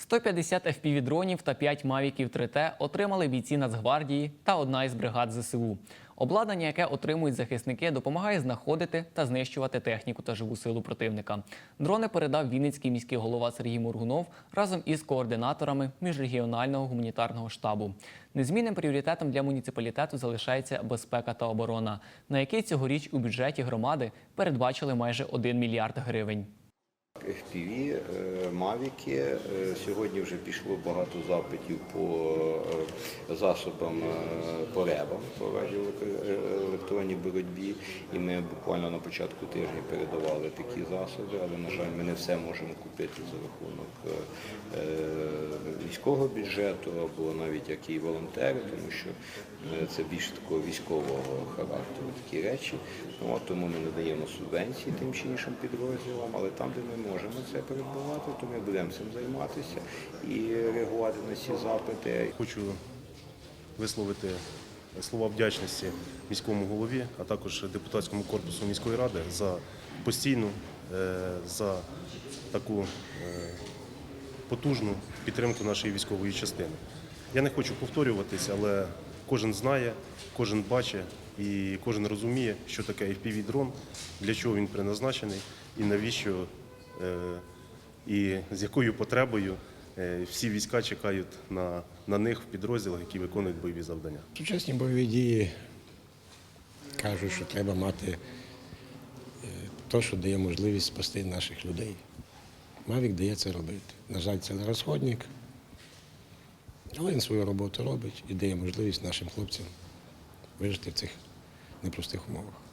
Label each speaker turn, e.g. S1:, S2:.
S1: 150 FPV-дронів та 5 мавіків 3T отримали бійці Нацгвардії та одна із бригад ЗСУ. Обладнання, яке отримують захисники, допомагає знаходити та знищувати техніку та живу силу противника. Дрони передав Вінницький міський голова Сергій Мургунов разом із координаторами міжрегіонального гуманітарного штабу. Незмінним пріоритетом для муніципалітету залишається безпека та оборона, на який цьогоріч у бюджеті громади передбачили майже 1 мільярд гривень.
S2: FPV, мавіки. Е, Сьогодні вже пішло багато запитів по е, засобам е, по ребам, по радіоелектронній боротьбі. І ми буквально на початку тижня передавали такі засоби, але, на жаль, ми не все можемо купити за рахунок міського бюджету або навіть як і волонтери, тому що е, це більше такого військового характеру такі речі. Ну, тому ми надаємо субвенції тим чи іншим підрозділам, але там, де ми можемо це передбувати, то ми будемо цим займатися і реагувати на ці запити.
S3: Хочу висловити слова вдячності міському голові, а також депутатському корпусу міської ради за постійну, е, за таку е, потужну підтримку нашої військової частини. Я не хочу повторюватися, але кожен знає, кожен бачить і кожен розуміє, що таке FPV-дрон, для чого він призначений і навіщо е, і з якою потребою е, всі війська чекають на, на них в підрозділах, які виконують бойові завдання.
S4: Сучасні бойові дії кажуть, що треба мати те, що дає можливість спасти наших людей. Мавік дає це робити. На жаль, це не розходник, але він свою роботу робить і дає можливість нашим хлопцям вижити в цих непростих умовах.